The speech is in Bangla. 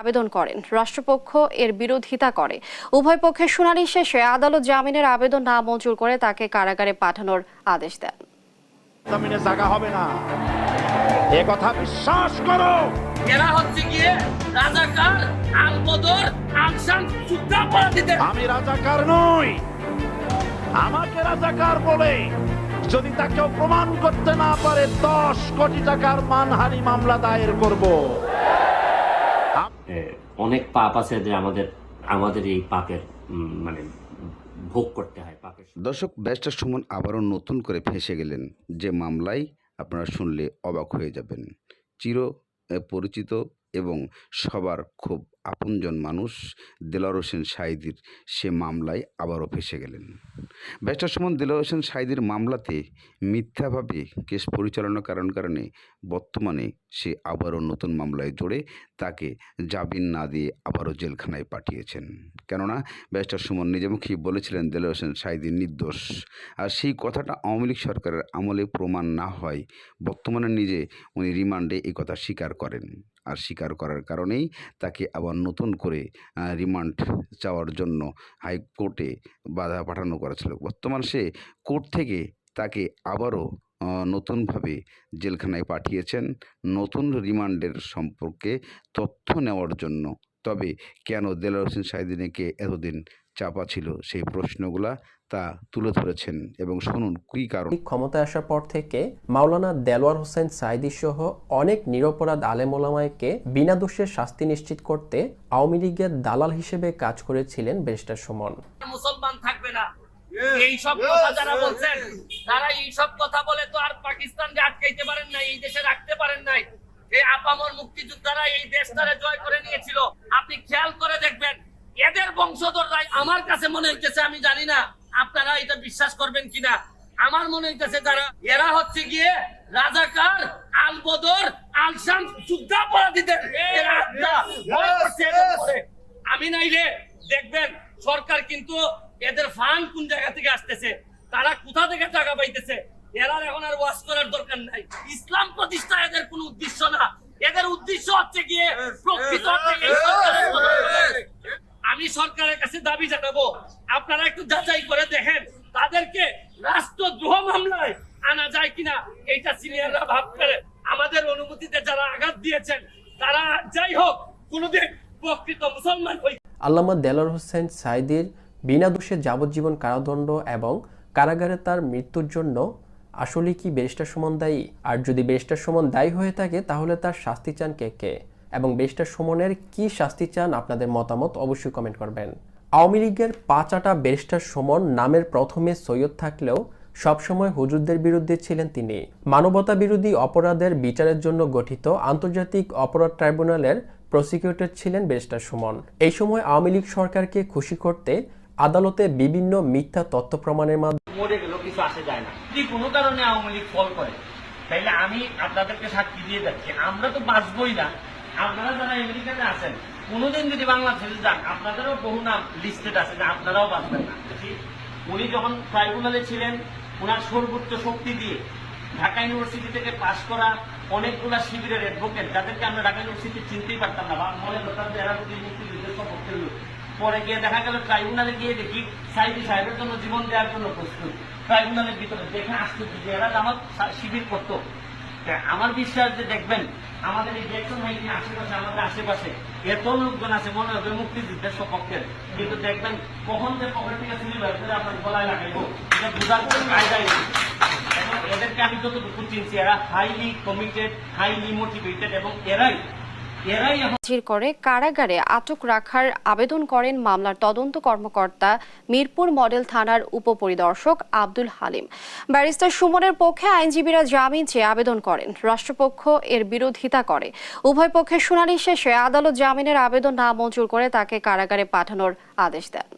আবেদন করেন। রাষ্ট্রপক্ষ এর বিরোধিতা করে। উভয় পক্ষের শুনানি শেষে আদালত জামিনের আবেদন না মঞ্জুর করে তাকে কারাগারে পাঠানোর আদেশ দেন। জমিনে জায়গা হবে না। এ কথা বিশ্বাস করো। এরা হচ্ছে গিয়ে রাজাকার আলবদর আনসান আমি রাজাকার নই। আমাকে রাজাকার বলে যদি তাকে প্রমাণ করতে না পারে দশ কোটি টাকার মানহানি মামলা দায়ের করব। অনেক পাপ আছে যে আমাদের আমাদের এই পাপের মানে ভোগ করতে হয়, পাপের দর্শক, ব্যারিস্টার সুমন আবারও নতুন করে ফেসে গেলেন। যে মামলায় আপনারা শুনলে অবাক হয়ে যাবেন। চির পরিচিত এবং সবার খুব আপনজন মানুষ দেলার হোসেন সাইদির সে মামলায় আবারও ফেসে গেলেন। ব্যারিস্টার সুমন, দেলার হোসেন সাইদির মামলাতে মিথ্যাভাবে কেস পরিচালনা কারণ কারণে বর্তমানে সে আবারও নতুন মামলায় জড়ে তাকে জামিন না দিয়ে আবারও জেলখানায় পাঠিয়েছেন। কেননা, ব্যারিস্টার সুমন নিজেমুখী বলেছিলেন দেলোয়ার হোসেন সাইদি নির্দোষ। আর সেই কথাটা আওয়ামী লীগ সরকারের আমলে প্রমাণ না হয় বর্তমানে নিজে উনি রিমান্ডে এই কথা স্বীকার করেন। স্বীকার করার কারণেই তাকে আবার নতুন করে রিমান্ড চাওয়ার জন্য হাইকোর্টে বাধা পাঠানো করেছিল। বর্তমান সে কোর্ট থেকে তাকে আবারও নতুনভাবে জেলখানায় পাঠিয়েছেন। নতুন রিমান্ডের সম্পর্কে তথ্য নেওয়ার জন্য। তবে কেন দেলার হোসেন সাইদিনেকে এতদিন চাপা ছিল সেই প্রশ্নগুলা তা তুলে ধরেছেন। এবং শুনুন কী কারণ? ক্ষমতায় আসার পর থেকে মাওলানা দেলোয়ার হোসেন সাইদি সহ অনেক নিরপরাধ আলেমোলামায়কে বিনা দোষের শাস্তি নিশ্চিত করতে আওয়ামী লীগের দালাল হিসেবে কাজ করেছিলেন ব্যারিস্টার সুমন। মুসলমান থাকবে না। এই সব কথা যারা বলছেন তারা এই সব কথা বলে তো আর পাকিস্তানকে আটকাইতে পারেন নাই এই দেশে রাখতে পারেন নাই। এই আপামর মুক্তিযোদ্ধারা এই দেশটারে জয় করে নিয়েছিল। আপনি খেয়াল করে দেখবেন এদের বংশধররাই আমার কাছে মনে হইতেছে আমি জানি না আপনারা এটা বিশ্বাস করবেন কিনা। আমার মনে হইতেছে যারা এরা হচ্ছে গিয়ে রাজাকার আলবদর আলসাম যুদ্ধাপরাধীদের আমি নাইলে দেখবেন সরকার কিন্তু এদের ফান্ড কোন জায়গা থেকে আসতেছে তারা কোথা থেকে টাকা পাইতেছে এরা এখন আর ওয়াশ করার দরকার নাই। ইসলাম প্রতিষ্ঠা এদের কোনো উদ্দেশ্য না। এদের উদ্দেশ্য হচ্ছে গিয়ে প্রকৃত অর্থে এই সরকারের পতন। সরকারের কাছে দাবি জানাব। আপনারা একটু যাচাই করে দেখেন, তাদেরকে রাষ্ট্রদ্রোহ মামলায় আনা যায় কিনা, এইটা সিনিয়ররা ভাববে। আমাদের অনুমতিতে যারা আঘাত দিয়েছেন, তারা যাই হোক, কোনোদিন প্রকৃত মুসলমান হই আল্লামা দেলোয়ার হোসেন সাইদির বিনা দোষে যাবজ্জীবন কারাদণ্ড এবং কারাগারে তার মৃত্যুর জন্য আসলে কি ব্যারিস্টার সমান দায়ী? আর যদি ব্যারিস্টার সমান দায়ী হয়ে থাকে, তাহলে তার শাস্তি চান কে কে? এবং ব্যারিস্টার সুমনের কি শাস্তি চান আপনাদের মতামত অবশ্যই কমেন্ট করবেন। আওয়ামী লীগের পাঁচাটা ব্যারিস্টার সুমন নামের প্রথমে সৈয়দ থাকলেও সবসময় হুজুরদের বিরুদ্ধে ছিলেন তিনি। মানবতা বিরোধী অপরাধের বিচারের জন্য গঠিত আন্তর্জাতিক অপরাধ ট্রাইব্যুনালের প্রসিকিউটর ছিলেন ব্যারিস্টার সুমন। এই সময় আওয়ামী লীগ সরকারকে খুশি করতে আদালতে বিভিন্ন মিথ্যা তথ্য প্রমাণের মাধ্যমে কিছু আসে যায় না। যদি কোনো কারণে আওয়ামী লীগ ফল করে আমি আপনাদেরকে সাক্ষী দিয়ে যাচ্ছি, আমরা তো বাঁচবই না। আপনারা যারা আমেরিকাতে আছেন, কোনোদিন যদি বাংলা বাংলাদেশে যান, আপনাদেরও বহু নাম লিস্টেড আছে যে আপনারাও বাঁচবেন না? উনি যখন ট্রাইব্যুনালে ছিলেন ওনার সর্বোচ্চ শক্তি দিয়ে ঢাকা ইউনিভার্সিটি থেকে পাশ করা অনেকগুলা শিবিরের অ্যাডভোকেট যাদেরকে আমরা ঢাকা ইউনিভার্সিটি চিনতেই পারতাম না, বা মনে করতাম যে এরা লোক পরে গিয়ে দেখা গেল ট্রাইব্যুনালে গিয়ে দেখি, সাইদি সাহেবের জন্য জীবন দেওয়ার জন্য প্রস্তুত। ট্রাইব্যুনালের ভিতরে দেখে আশ্চর্য যে এরা আমার শিবির করতো। আমার বিশ্বাস যে দেখবেন, আমাদের এই জ্যাকসন হাইটির আশেপাশে, আমাদের আশেপাশে এত লোকজন আছে, মনে হবে মুক্তিযুদ্ধের সপক্ষের। কিন্তু দেখবেন, কখন যে পকেট থেকে চুরি বের করে আপনার গলায় লাগাইবো, এটা বোঝার কোনো কায়দাই নেই। এদেরকে আমি যতটুকু চিনছি, এরা হাইলি কমিটেড হাইলি মোটিভেটেড এবং এরাই করে কারাগারে আটক রাখার আবেদন করেন মামলার তদন্ত কর্মকর্তা মিরপুর মডেল থানার উপপরিদর্শক আব্দুল হালিম। ব্যারিস্টার সুমনের পক্ষে আইনজীবীরা জামিন চেয়ে আবেদন করেন। রাষ্ট্রপক্ষ এর বিরোধিতা করে। উভয় পক্ষের শুনানি শেষে আদালত জামিনের আবেদন না মঞ্জুর করে তাকে কারাগারে পাঠানোর আদেশ দেন।